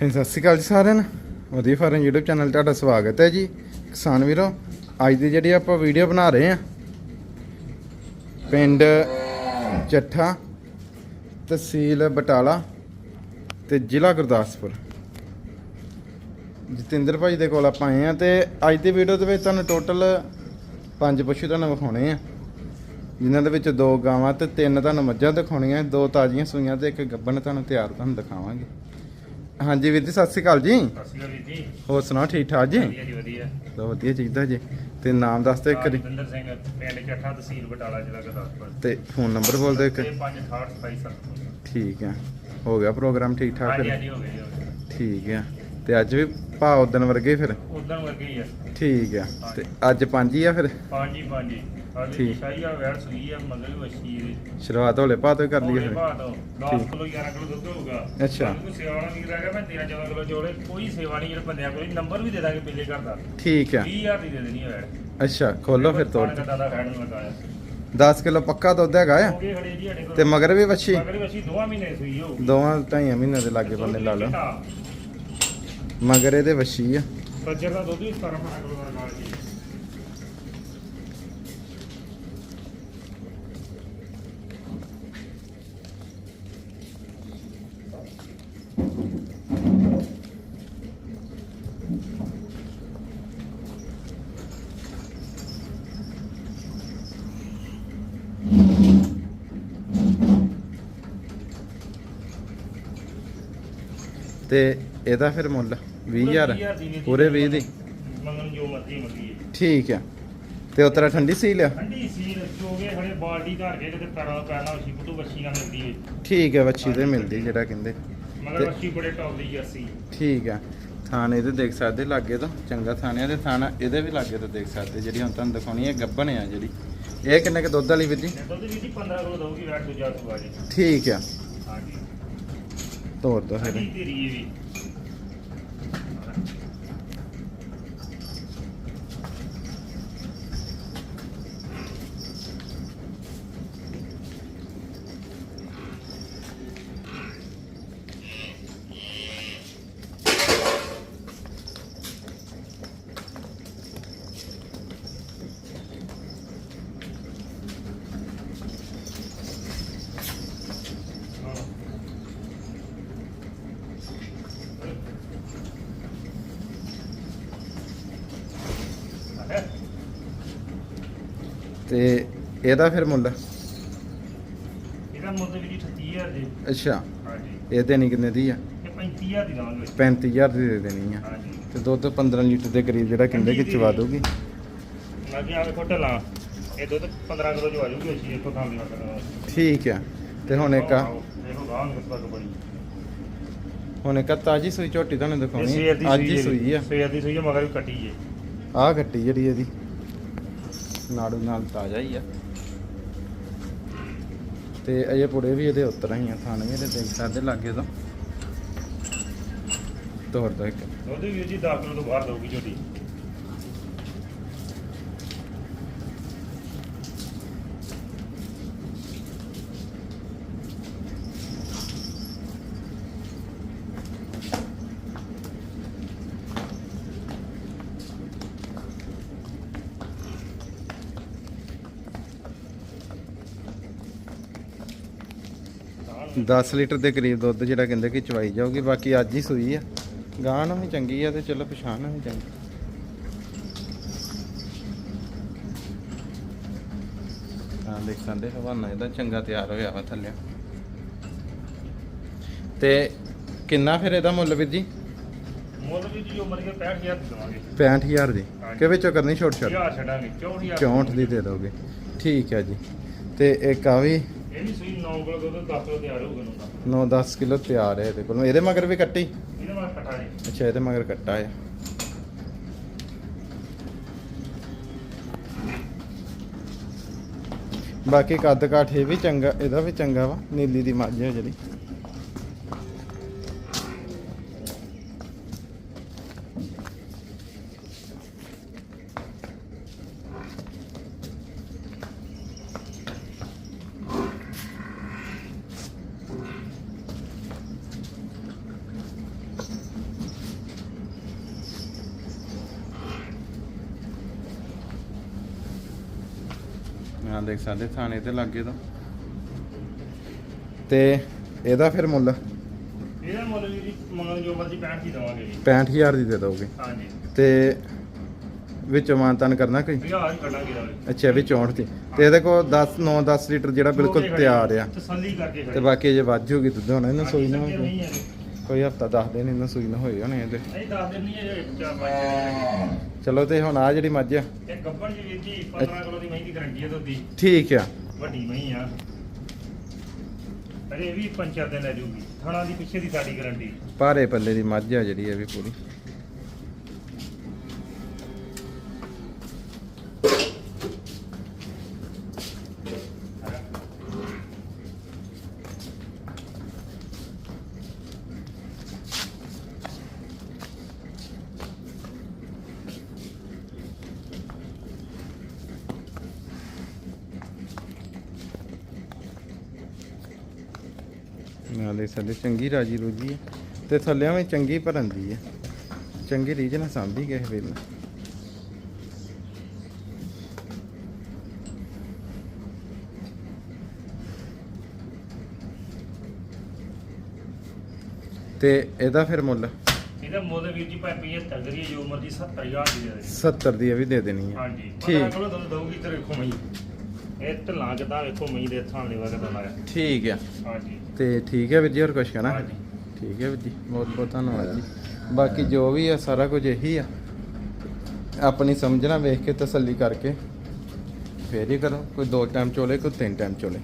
ਹਾਂਜੀ, ਸਤਿ ਸ਼੍ਰੀ ਅਕਾਲ ਜੀ ਸਾਰਿਆਂ ਨੂੰ। ਵਧੀਆ ਫਾਰਮ YouTube ਚੈਨਲ ਤੁਹਾਡਾ ਸਵਾਗਤ ਹੈ ਜੀ। ਕਿਸਾਨ ਵੀਰੋ, ਅੱਜ ਦੀ ਜਿਹੜੀ ਆਪਾਂ ਵੀਡੀਓ ਬਣਾ ਰਹੇ ਆ ਪਿੰਡ ਚੱਠਾ ਤਹਿਸੀਲ ਬਟਾਲਾ ਤੇ ਜ਼ਿਲ੍ਹਾ ਗੁਰਦਾਸਪੁਰ। ਜਤਿੰਦਰ ਭਾਈ ਦੇ ਕੋਲ ਆਪਾਂ ਆਏ ਆ ਤੇ ਅੱਜ ਦੀ ਵੀਡੀਓ ਦੇ ਵਿੱਚ ਤੁਹਾਨੂੰ ਟੋਟਲ ਪੰਜ ਪਸ਼ੂ ਤੁਹਾਨੂੰ ਵਿਖਾਉਣੇ ਆ। ਜਿਨ੍ਹਾਂ ਦੇ ਵਿੱਚ ਦੋ ਗਾਵਾਂ ਤੇ ਤਿੰਨ ਤੁਹਾਨੂੰ ਮੱਝਾਂ ਦਿਖਾਉਣੀਆਂ, ਦੋ ਤਾਜ਼ੀਆਂ ਸੂਈਆਂ ਤੇ ਇੱਕ ਗੱਭਣ ਤੁਹਾਨੂੰ ਤਿਆਰ ਤੁਹਾਨੂੰ ਦਿਖਾਵਾਂਗੇ। ਹਾਂਜੀ ਵੀਰ ਜੀ ਸਤਿ ਸ਼੍ਰੀ ਅਕਾਲ ਜੀ। ਸਤਿ ਸ਼੍ਰੀ ਅਕਾਲ ਵੀਰ ਜੀ। ਹੋਰ ਸੁਣਾਓ ਠੀਕ ਠਾਕ ਜੀ? ਵਧੀਆ ਜੀ ਵਧੀਆ। ਤਾਂ ਵਧੀਆ ਚਾਹੀਦਾ ਜੀ। ਤੇ ਨਾਮ ਦੱਸ ਦਿਓ ਇੱਕ ਵਾਰੀ। ਜਤਿੰਦਰ ਸਿੰਘ ਪਿੰਡ ਚੱਠਾ ਤਹਿਸੀਲ ਬਟਾਲਾ ਜ਼ਿਲ੍ਹਾ ਗੁਰਦਾਸਪੁਰ। ਤੇ ਫੋਨ ਨੰਬਰ ਬੋਲ ਦਿਓ ਇੱਕ। 56827 ਠੀਕ ਆ। ਹੋ ਗਿਆ ਪ੍ਰੋਗਰਾਮ ਠੀਕ ਠਾਕ ਹਾਂਜੀ ਹਾਂਜੀ ਹੋ ਜੀ, ਠੀਕ ਆ। ਤੇ ਅੱਜ ਵੀ ਭਾ ਉਦਣ ਵਰਗੇ ਹੀ ਫਿਰ? ਉਦੋਂ ਵਰਗੇ ਹੀ ਆ। ਠੀਕ ਆ। ਤੇ ਅੱਜ ਪੰਜ ਹੀ ਆ ਫਿਰ? ਪੰਜ ਹੀ ਪੰਜ ਹੀ। ਆਦੀ ਠੀਕ। ਸ਼ਾਹੀ ਆ ਵੈੜ ਸੂਈ ਆ ਮਗਰ ਵਸ਼ੀ ਦੀ ਸ਼ੁਰੂਆਤ ਹੋਲੇ ਭਾ ਤੋਂ ਹੀ ਕਰ ਲਈਏ ਉਹਦੇ ਫਿਰ? ਬਾਅਦ 10 ਠੀਕ। ਕਿਲੋ 11 ਕਿਲੋ ਦੁੱਧ ਹੋਊਗਾ। ਅੱਛਾ। ਕੋਈ ਸੇਵਾ ਵਾਲਾ ਨਹੀਂ ਰਹਿ ਗਿਆ ਮੈਂ 13 14 ਕਿਲੋ ਜੋੜੇ। ਕੋਈ ਸੇਵਾ ਨਹੀਂ ਜਿਹੜੇ ਬੰਦਿਆਂ ਕੋਲ ਨੰਬਰ ਵੀ ਦੇ ਦਾਂਗੇ ਪਿੱਲੇ ਘਰ ਦਾ। ਠੀਕ ਆ। 20000 ਦੀ ਦੇ ਦੇਣੀ ਹੈ ਵੈੜ ਅੱਛਾ ਖੋਲੋ ਫਿਰ ਤੋੜ ਨੂੰ ਲਗਾਇਆ 10 ਕਿਲੋ ਪੱਕਾ ਦੁੱਧ ਹੈਗਾ ਆ? ਹੋ ਗਏ ਖੜੇ ਜੀ ਸਾਡੇ ਕੋਲ। ਤੇ ਮਗਰ ਵੀ ਵੱਛੀ? ਮਗਰ ਵਸ਼ੀ ਦੋਵਾਂ ਮਹੀਨੇ ਸੂਈ ਹੋਊਗੀ। ਦੋਵਾਂ ਢਾਈਆਂ ਮਹੀਨਿਆਂ ਦੇ ਲਾਗੇ ਬੰਨੇ ਲਾ ਲਓ। ਮਗਰ ਇਹਦੇ ਵੱਛੀ ਆ ਸੱਜਰ ਦਾ ਦੁੱਧ ਵੀ 17 ਕਿਲੋ ਦਾ ਨਾਲ ਜੀ ਤੇ ਇਹਦਾ ਫਿਰ ਮੁੱਲ 20000 ਪੂਰੇ 20 ਦੀ। ਮੰਗਣ ਜੋ ਮਰਜ਼ੀ ਮੰਗੀ ਠੀਕ ਆ। ਤੇ ਉਤਰਾ ਠੰਡੀ ਸੀ ਲਿਆ ਠੰਡੀ ਸੀ ਜੋਗੇ ਖੜੇ ਬਾਲਟੀ ਧਰ ਕੇ ਤੇ ਪੈਰਾਂ ਦਾ ਪੈਣਾ ਵਸ਼ੀ ਕੁੱਟੂ ਵੱਛੀ ਨਾਲ ਮਿਲਦੀ ਏ ਠੀਕ ਹੈ ਵੱਛੀ ਤੇ ਮਿਲਦੀ ਜਿਹੜਾ ਕਹਿੰਦੇ। ਮਗਰ ਵੱਛੀ ਬੜੇ ਟੌਪ ਦੀ ਜਰਸੀ ਠੀਕ ਆ। ਥਾਣ ਇਹਦੇ ਦੇਖ ਸਕਦੇ ਲਾਗੇ ਤੋਂ ਚੰਗਾ ਥਾਣਿਆ ਦੇ ਥਾਣਾ ਇਹਦੇ ਵੀ ਲਾਗੇ ਤੋਂ ਦੇਖ ਸਕਦੇ ਜਿਹੜੀ ਹੁਣ ਤੁਹਾਨੂੰ ਦਿਖਾਉਣੀ ਹੈ ਗੱਬਣ ਆ ਜਿਹੜੀ। ਇਹ ਕਿੰਨੇ ਕ ਦੁੱਧ ਵਾਲੀ ਵੀਰ ਜੀ? ਤੇ ਦੁੱਧ ਵੀ ਜੀ 15 ਕਿਲੋ ਦਊਗੀ ਵੈਟ ਦੂਜਾ ਸੁਬਾ ਜੀ ਠੀਕ ਆ। ਹਾਂਜੀ। ਤੋੜ ਦੋ ਫਿਰ। ਤੇ ਇਹਦਾ ਫਿਰ ਮੁੱਲ? ਇਹਦਾ ਮੁੱਲ ਵੀ ਜੀ 38000 ਜੀ ਅੱਛਾ। ਹਾਂਜੀ। ਇਹ ਦੇਣੀ ਕਿੰਨੇ ਦੀ ਆ? ਇਹ 35000 ਦੀ ਦਵਾਂਗੇ। 35000 ਦੀ ਦੇ ਦੇਣੀ ਆ। ਹਾਂਜੀ। ਤੇ ਦੁੱਧ 15 ਲੀਟਰ ਦੇ ਕਰੀਬ ਜਿਹੜਾ ਕਹਿੰਦੇ ਕਿ ਚਵਾ ਦੋਗੀ ਲੱਗੇ ਆਵੇ ਫੋਟੋ ਲਾ ਇਹ ਦੁੱਧ 15 ਕਿਲੋ ਜੋ ਆ ਜੂਗੀ ਅਸੀਂ ਇੱਥੋਂ ਖਾਣ ਲੱਗਾ ਠੀਕ ਆ। ਤੇ ਹੁਣ ਇੱਕ ਆ। ਦੇਖੋ ਗਾਂ ਨੂੰ ਕਿਸ ਬੜੀ। ਹੁਣ ਇੱਕ ਤਾਜੀ ਸੂਈ ਝੋਟੀ ਤੁਹਾਨੂੰ ਦਿਖਾਉਣੀ ਦੀ ਅੱਜ ਹੀ ਸੂਈ ਆ। ਸਵੇਰ ਦੀ ਸੂਈ ਆ ਮਗਰ ਵੀ ਕੱਟੀ ਏ ਆਹ ਕੱਟੀ ਜਿਹੜੀ ਇਹਦੀ। ਨਾੜੂ ਨਾਲ ਤਾਜ਼ਾ ਹੀ ਆ। ਤੇ ਅਜੇ ਪੁੜੇ ਵੀ ਇਹਦੇ ਉੱਤਰ ਹੀ ਆ ਥਾਣੇ ਵੀ ਇਹਦੇ ਦੇਖ ਸਕਦੇ ਲਾਗੇ ਤੋਂ। ਤੋੜ ਦੋ ਇੱਕ। ਦੁੱਧ ਵੀ ਜੀ 10 ਕਿਲੋ ਤੋਂ ਬਾਹਰ ਦਊਗੀ ਝੋਟੀ। 10 ਲੀਟਰ ਦੇ ਕਰੀਬ ਦੁੱਧ ਜਿਹੜਾ ਕਹਿੰਦੇ ਕਿ ਚਵਾਈ ਜਾਊਗੀ ਬਾਕੀ ਅੱਜ ਹੀ ਸੂਈ ਆ। ਗਾਂ ਨੂੰ ਵੀ ਚੰਗੀ ਆ ਤੇ ਚਲੋ ਪਛਾਣ ਨੂੰ ਵੀ ਚੰਗੀ। ਹਾਂ ਦੇਖ ਸਕਦੇ ਹਵਾਨਾ ਇਹਦਾ ਚੰਗਾ ਤਿਆਰ ਹੋਇਆ ਵਾ ਥੱਲੇ। ਤੇ ਕਿੰਨਾ ਫਿਰ ਇਹਦਾ ਮੁੱਲ ਵੀਰ ਜੀ? ਮੁੱਲ ਵੀ ਜੀ ਉਮਰ ਕੇ 65000 ਦੀ ਦਵਾਂਗੇ। 65000 ਦੀ? ਹਾਂਜੀ। ਕਿ ਵਿੱਚੋਂ ਕਰਨੀ ਛੋਟ ਛੋਟ? ਹਜ਼ਾਰ ਛੱਡਾਂਗੇ 64000 64 ਦੀ। ਦੇ ਦੋਗੇ। ਠੀਕ ਹੈ ਜੀ। ਤੇ ਇੱਕ ਆ ਵੀ ਇਹ ਵੀ ਸੂਈ 9 ਕਿਲੋ ਦੁੱਧ 10 ਕਿਲੋ ਤਿਆਰ ਹੋਊਗਾ ਨੂੰ 9-10 ਕਿਲੋ ਤਿਆਰ ਹੈ ਇਹਦੇ ਕੋਲ। ਇਹਦੇ ਮਗਰ ਵੀ ਕੱਟੀ? ਇਹਦੇ ਨਾਲ ਕੱਟਾ ਜੀ। ਅੱਛਾ ਇਹਦੇ ਮਗਰ ਕੱਟਾ ਹੈ। ਬਾਕੀ ਕੱਦ ਕਾਠ ਇਹ ਵੀ ਚੰਗਾ ਇਹਦਾ ਵੀ ਚੰਗਾ ਵਾ ਨੀਲੀ ਦੀ ਮੱਝ ਹੈ ਜਿਹੜੀ ਆ ਦੇਖ ਸਕਦੇ ਥਾਣੇ ਤੇ ਲੱਗੇ ਤੋਂ। ਤੇ ਇਹਦਾ ਫਿਰ ਮੁੱਲ? ਇਹਦਾ ਮੁੱਲ ਵੀ ਜੀ ਮੰਗਣ ਜੋ ਮਰਜ਼ੀ 65 ਦੀ ਦਵਾਂਗੇ ਜੀ। 65000 ਦੀ ਦੇ ਦੋਗੇ। ਹਾਂਜੀ। ਤੇ ਵਿੱਚੋਂ ਮਾਨਤਨ ਕਰਨਾ ਕੋਈ? ਵੀ ਆਹ ਹੀ ਕੱਢਾਂਗੇ ਇਹਦਾ ਅੱਛਾ ਵੀ 64 ਦੀ। ਤੇ ਇਹਦੇ ਕੋਲ 10 9 10 ਲੀਟਰ ਜਿਹੜਾ ਬਿਲਕੁਲ ਤਿਆਰ ਆ। ਤਸੱਲੀ ਕਰਕੇ ਤੇ ਬਾਕੀ ਜੇ ਵੱਧ ਜੂਗੀ ਦੁੱਧ ਹੋਣਾ ਇਹਨੂੰ ਸੂਈ ਨਾ ਨਹੀਂ ਹੋਵੇ ਹੈ ਕੋਈ ਹਫਤਾ ਦੱਸ ਦਿਨ ਇਹਨੂੰ ਸੂਈ ਨਾ ਹੋਏ ਹੋਣੇ ਇਹਦੇ। ਨਹੀਂ ਦੱਸ ਦਿੰਨੀ ਹੈ ਇਹ ਚਾਰ ਪੰਜ ਚਲੋ ਤੇ ਹੁਣ ਆ ਜਿਹੜੀ ਮੱਝ ਆ। ਇਹ ਗੱਬਣ ਜੀ ਵੀਰ ਜੀ 15 ਕਿਲੋ ਦੀ ਮਹੀਂ ਦੀ ਗਰੰਟੀ ਹੈ ਦੀ ਠੀਕ ਆ। ਵੱਡੀ ਮਹੀਂ ਆ। ਅਰੇ ਇਹ ਵੀ ਪੰਚਾਇਤ ਦੇ ਲੈ ਜੂਗੀ। ਥਣਾ ਦੀ ਪਿੱਛੇ ਦੀ ਸਾਡੀ ਗਰੰਟੀ। ਭਾਰੇ ਪੱਲੇ ਦੀ ਮੱਝ ਆ ਜਿਹੜੀ ਇਹ ਵੀ ਪੂਰੀ। ਨਾਲੇ ਸਾਡੇ ਚੰਗੀ ਰਾਜੀ ਰੂਜੀ ਹੈ ਤੇ ਥੱਲਿਆਂ ਵੀ ਚੰਗੀ ਭਰਨ ਦੀ ਹੈ ਚੰਗੀ ਰੀਝ ਨਾਲ ਸਾਂਭੀ ਗਏ ਵੇਲੇ। ਤੇ ਇਹਦਾ ਫਿਰ ਮੁੱਲ? ਇਹਦਾ ਮੁੱਲ ਵੀਰ ਜੀ ਭਾਵੇਂ 75 ਕਰੀਏ ਜੋ ਮਰਜ਼ੀ 70000 ਦੀ ਦੇ ਦੇ। 70 ਦੀ ਇਹ ਵੀ ਦੇ ਦੇਣੀ ਹੈ ਹਾਂਜੀ। ਠੀਕ। 15 ਕਿਲੋ ਦੁੱਧ ਦਊਗੀ ਤੇ ਵੇਖੋ ਮਹੀਂ। ਇਹ ਢਲਾਂ ਕਿਦਾਂ ਵੇਖੋ ਮਹੀਂ ਦੇ ਥਾਂ ਲੈਵਾ ਕਿਦਾਂ ਲਾਇਆ। ਠੀਕ ਆ। ਹਾਂਜੀ। ਤੇ ਠੀਕ ਹੈ ਵੀਰ ਜੀ ਹੋਰ ਕੁਛ ਕਹਿਣਾ? ਠੀਕ ਹੈ ਵੀਰ ਜੀ ਬਹੁਤ ਬਹੁਤ ਧੰਨਵਾਦ ਜੀ। ਬਾਕੀ ਜੋ ਵੀ ਆ ਸਾਰਾ ਕੁਝ ਇਹੀ ਆ। ਆਪਣੀ ਸਮਝਣਾ ਵੇਖ ਕੇ ਤਸੱਲੀ ਕਰਕੇ ਫੇਰ ਹੀ ਕਰੋ। ਕੋਈ ਦੋ ਟਾਈਮ ਚੋਲੇ ਕੋਈ ਤਿੰਨ ਟਾਈਮ ਚੋਲੇ।